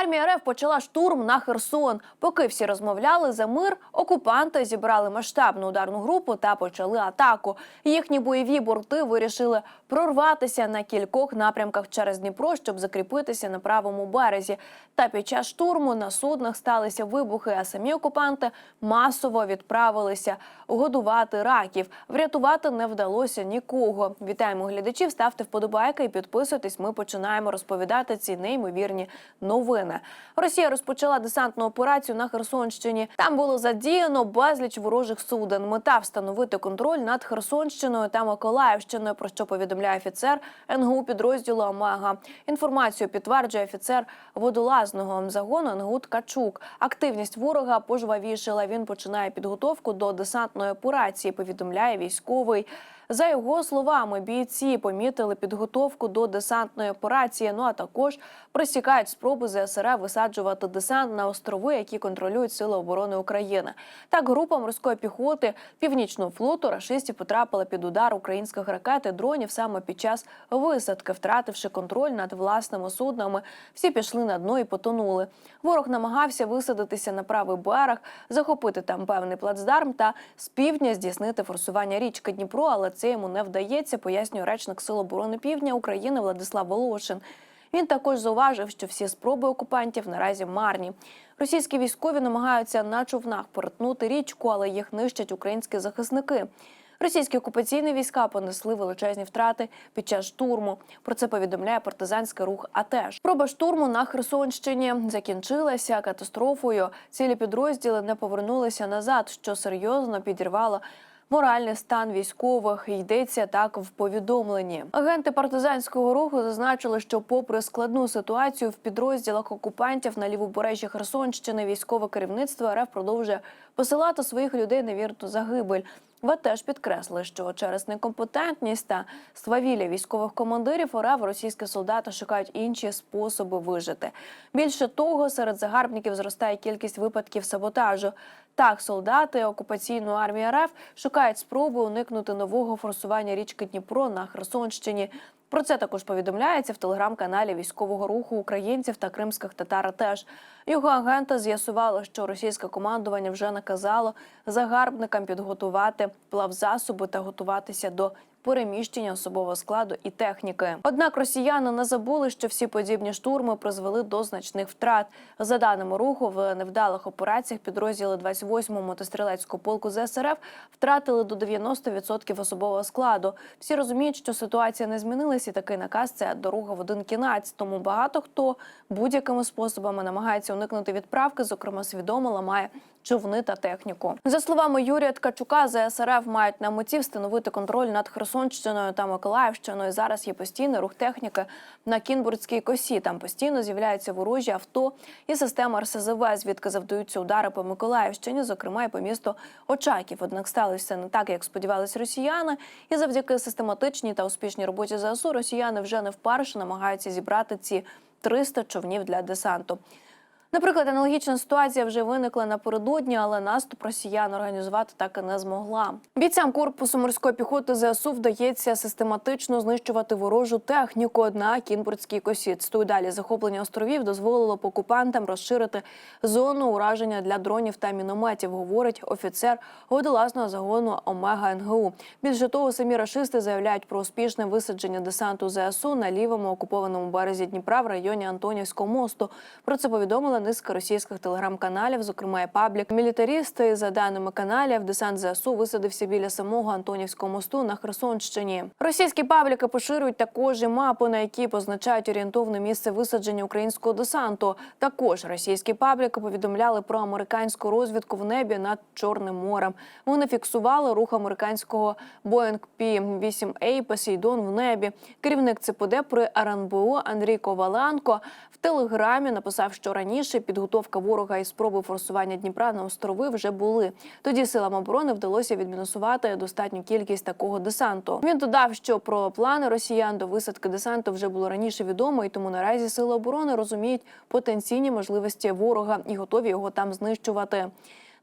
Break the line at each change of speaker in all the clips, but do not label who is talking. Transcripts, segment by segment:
Армія РФ почала штурм на Херсон. Поки всі розмовляли за мир, окупанти зібрали масштабну ударну групу та почали атаку. Їхні бойові борти вирішили прорватися на кількох напрямках через Дніпро, щоб закріпитися на правому березі. Та під час штурму на суднах сталися вибухи, а самі окупанти масово відправилися годувати раків. Врятувати не вдалося нікого. Вітаємо глядачів. Ставте вподобайки і підписуйтесь. Ми починаємо розповідати ці неймовірні новини. Росія розпочала десантну операцію на Херсонщині. Там було задіяно безліч ворожих суден. Мета встановити контроль над Херсонщиною та Миколаївщиною. Про що повідомляє офіцер НГУ підрозділу Омега. Інформацію підтверджує офіцер водолазного загону НГУ Ткачук. Активність ворога пожвавішила. Він починає підготовку до десантної операції. Повідомляє військовий. За його словами, бійці помітили підготовку до десантної операції. Ну а також просікають спроби ЗСРФ висаджувати десант на острови, які контролюють Сили оборони України. Так, група морської піхоти північного флоту рашистів потрапила під удар українських ракет і дронів саме під час висадки, втративши контроль над власними суднами. Всі пішли на дно і потонули. Ворог намагався висадитися на правий берег, захопити там певний плацдарм та з півдня здійснити форсування річки Дніпро, але це йому не вдається, пояснює речник Сил оборони Півдня України Владислав Волошин. Він також зауважив, що всі спроби окупантів наразі марні. Російські військові намагаються на човнах перетнути річку, але їх нищать українські захисники. Російські окупаційні війська понесли величезні втрати під час штурму. Про це повідомляє партизанський рух. АТЕШ. Спроба штурму на Херсонщині закінчилася катастрофою. Цілі підрозділи не повернулися назад, що серйозно підірвало моральний стан військових йдеться так в повідомленні. Агенти партизанського руху зазначили, що, попри складну ситуацію в підрозділах окупантів на лівобережжі Херсонщини, військове керівництво РФ продовжує посилати своїх людей на вірту загибель. Ви теж підкреслили, що через некомпетентність та свавілля військових командирів РФ російські солдати шукають інші способи вижити. Більше того, серед загарбників зростає кількість випадків саботажу. Так, солдати окупаційної армії РФ шукають спроби уникнути нового форсування річки Дніпро на Херсонщині. Про це також повідомляється в телеграм-каналі військового руху українців та кримських татар. Теж його агенти з'ясували, що російське командування вже наказало загарбникам підготувати плавзасоби та готуватися до переміщення особового складу і техніки. Однак росіяни не забули, що всі подібні штурми призвели до значних втрат. За даними руху, в невдалих операціях підрозділи 28-го мотострілецького полку ЗСРФ втратили до 90% особового складу. Всі розуміють, що ситуація не змінилася, і такий наказ це дорога в один кінець. Тому багато хто будь-якими способами намагається уникнути відправки, зокрема свідомо ламає човни та техніку. За словами Юрія Ткачука, ЗСРФ мають на меті встановити контроль над Херсонщиною та Миколаївщиною. Зараз є постійний рух техніки на Кінбурзькій косі. Там постійно з'являються ворожі авто і система РСЗВ, звідки завдаються удари по Миколаївщині, зокрема і по місту Очаків. Однак сталося не так, як сподівались росіяни, і завдяки систематичній та успішній роботі ЗСУ росіяни вже не вперше намагаються зібрати ці 300 човнів для десанту. Наприклад, аналогічна ситуація вже виникла напередодні, але наступ росіян організувати так і не змогла. Бійцям корпусу морської піхоти ЗСУ вдається систематично знищувати ворожу техніку на Кінбурзькій косі. Цитую далі захоплення островів дозволило окупантам розширити зону ураження для дронів та мінометів, говорить офіцер водолазного загону Омега НГУ. Більше того, самі рашисти заявляють про успішне висадження десанту ЗСУ на лівому окупованому березі Дніпра в районі Антонівського мосту. Про це повідомила низка російських телеграм-каналів, зокрема і паблік. Мілітарісти, за даними каналів, десант ЗСУ висадився біля самого Антонівського мосту на Херсонщині. Російські пабліки поширюють також і мапи, на які позначають орієнтовне місце висадження українського десанту. Також російські пабліки повідомляли про американську розвідку в небі над Чорним морем. Вони фіксували рух американського Boeing P-8A Посейдон в небі. Керівник ЦПД при РНБО Андрій Коваленко в телеграмі написав, що раніше підготовка ворога і спроби форсування Дніпра на острови вже були. Тоді силам оборони вдалося відмінусувати достатню кількість такого десанту. Він додав, що про плани росіян до висадки десанту вже було раніше відомо, і тому наразі сили оборони розуміють потенційні можливості ворога і готові його там знищувати.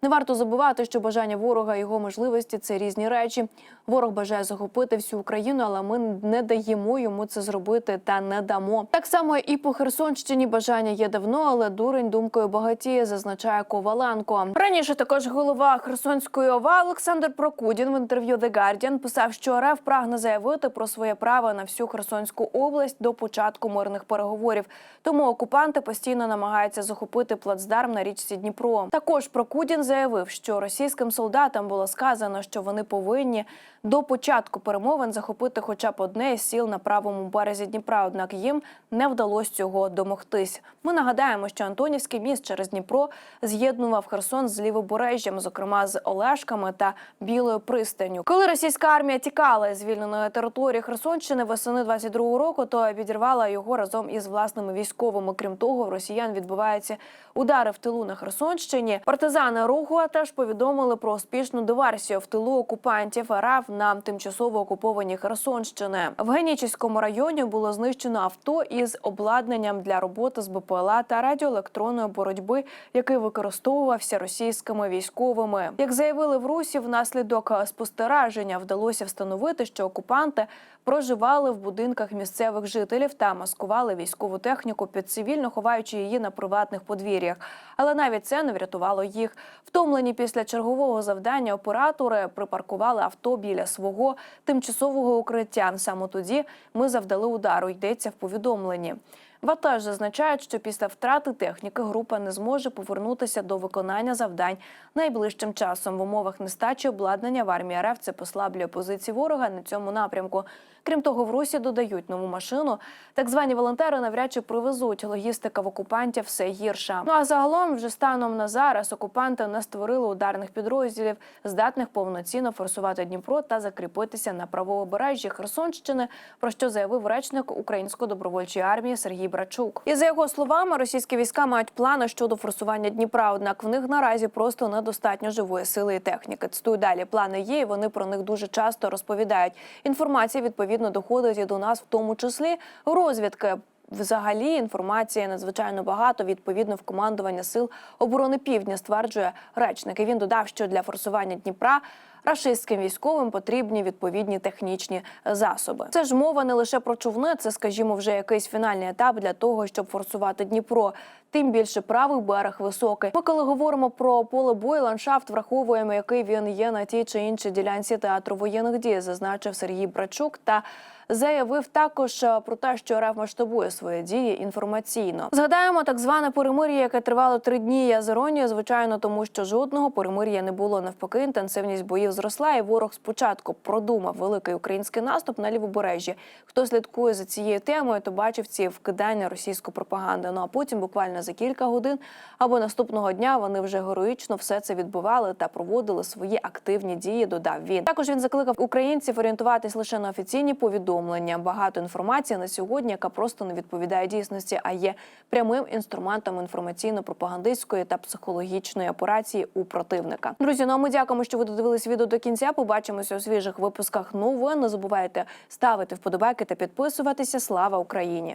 Не варто забувати, що бажання ворога і його можливості це різні речі. Ворог бажає захопити всю Україну, але ми не даємо йому це зробити та не дамо. Так само і по Херсонщині бажання є давно, але дурень думкою багатіє, зазначає Коваленко. Раніше також голова Херсонської ОВА Олександр Прокудін в інтерв'ю The Guardian писав, що РФ прагне заявити про своє право на всю Херсонську область до початку мирних переговорів. Тому окупанти постійно намагаються захопити плацдарм на річці Дніпро. Також Прокудін заявив, що російським солдатам було сказано, що вони повинні до початку перемовин захопити хоча б одне із сіл на правому березі Дніпра. Однак їм не вдалося цього домогтись. Ми нагадаємо, що Антонівський міст через Дніпро з'єднував Херсон з лівобережжям, зокрема з Олешками та Білою пристанню. Коли російська армія тікала із звільненої території Херсонщини восени 22-го року, то підірвала його разом із власними військовими. Крім того, в росіян відбуваються удари в тилу на Херсонщині. Партизани руху теж повідомили про успішну диверсію в тилу окупантів РФ на тимчасово окупованій Херсонщини. В Генічеському районі було знищено авто із обладнанням для роботи з БПЛА та радіоелектронної боротьби, який використовувався російськими військовими. Як заявили в Русі, внаслідок спостереження вдалося встановити, що окупанти проживали в будинках місцевих жителів та маскували військову техніку під цивільно, ховаючи її на приватних подвір'ях. Але навіть це не врятувало їх. Втомлені після чергового завдання оператори припаркували авто біля свого тимчасового укриття. Саме тоді ми завдали удару. Йдеться в повідомленні. ВАТАЖ зазначають, що після втрати техніки група не зможе повернутися до виконання завдань найближчим часом в умовах нестачі обладнання в армії РФ це послаблює позиції ворога на цьому напрямку. Крім того, в Русі додають нову машину. Так звані волонтери навряд чи привезуть. Логістика в окупантів все гірша. Ну а загалом, вже станом на зараз, окупанти не створили ударних підрозділів, здатних повноцінно форсувати Дніпро та закріпитися на правобережжі Херсонщини. Про що заявив речник Української добровольчої армії Сергій Брачук. І за його словами, російські війська мають плани щодо форсування Дніпра. Однак в них наразі просто недостатньо живої сили і техніки. Цитую далі. Плани є, і вони про них дуже часто розповідають. Інформація відповідно доходить і до нас, в тому числі розвідки. Взагалі інформації надзвичайно багато відповідно в командування сил оборони Півдня стверджує речник. І він додав, що для форсування Дніпра рашистським військовим потрібні відповідні технічні засоби. Це ж мова не лише про човни, це, скажімо, вже якийсь фінальний етап для того, щоб форсувати Дніпро. Тим більше правий берег високий. Ми, коли говоримо про поле бою, ландшафт враховуємо, який він є на тій чи іншій ділянці театру воєнних дій, зазначив Сергій Брачук та. Заявив також е, про те, що РФ масштабує свої дії інформаційно. Згадаємо так зване перемир'я, яке тривало три дні. Я з іронією, звичайно, тому що жодного перемир'я не було. Навпаки, інтенсивність боїв зросла, і ворог спочатку продумав великий український наступ на лівобережжі. Хто слідкує за цією темою, то бачив ці вкидання російської пропаганди. Ну а потім, буквально за кілька годин або наступного дня, вони вже героїчно все це відбували та проводили свої активні дії. Додав він. Також він закликав українців орієнтуватись лише на офіційні повідомлення. Багато інформації на сьогодні, яка просто не відповідає дійсності, а є прямим інструментом інформаційно-пропагандистської та психологічної операції у противника. Друзі, ну а ми дякуємо, що ви додивились відео до кінця. Побачимося у свіжих випусках новин. Не забувайте ставити вподобайки та підписуватися. Слава Україні!